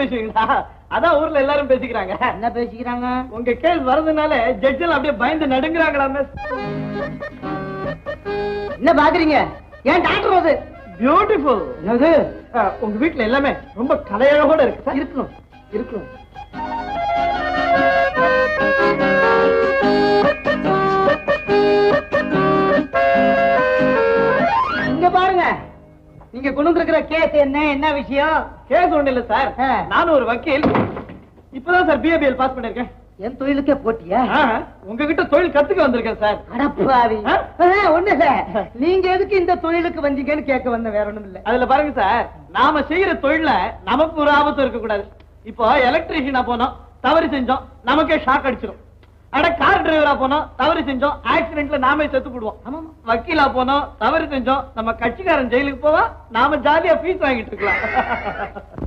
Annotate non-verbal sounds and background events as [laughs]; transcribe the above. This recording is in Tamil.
பேசுவீங்களா அதான் ஊர்ல எல்லாரும் பேசிக்கிறாங்க. என்ன பேசிக்கிறாங்க? உங்க கேஸ் வரதுனால ஜட்ஜெல்லாம் அப்படியே பயந்து நடுங்குறாங்களா என்ன பாக்குறீங்க? ஏன் டாக்டர் அது? பியூட்டிஃபுல் என்னது? உங்க வீட்ல எல்லாமே ரொம்ப கலையழகோட இருக்கு இருக்கணும் இருக்கணும். நீங்க கொண்டு வந்திருக்கிற கேஸ் என்ன? என்ன விஷயம்? கேஸ் ஒண்ணு இல்ல சார். நானும் ஒரு வக்கீல். இப்பதான் சார் பிஏபிஎல் பாஸ் பண்ணிருக்கேன். என் தொழிலுக்கே போட்டியா? உங்ககிட்ட தொழில் கத்துக்க வந்திருக்கேன் சார். அடப்பாவி? ஒண்ணு நீங்க எதுக்கு இந்த தொழிலுக்கு வந்தீங்கன்னு கேட்க வந்த வேற ஒண்ணும் இல்ல. அதுல பாருங்க சார் நாம செய்யற தொழில நமக்கு ஒரு ஆபத்து இருக்க கூடாது இப்போ எலக்ட்ரீஷியனா போனோம் தவறு செஞ்சோம் நமக்கே ஷாக் அடிச்சிடும் அட கார் டிரைவரா போனோம் தவறு செஞ்சோம் ஆக்சிடென்ட்ல நாமே செத்து போடுவோம் வக்கீலா போனோம் தவறு செஞ்சோம் நம்ம கட்சிக்காரன் ஜெயிலுக்கு போவா நாம ஜாலியா ஃபீஸ் வாங்கிட்டு இருக்கலாம். [laughs]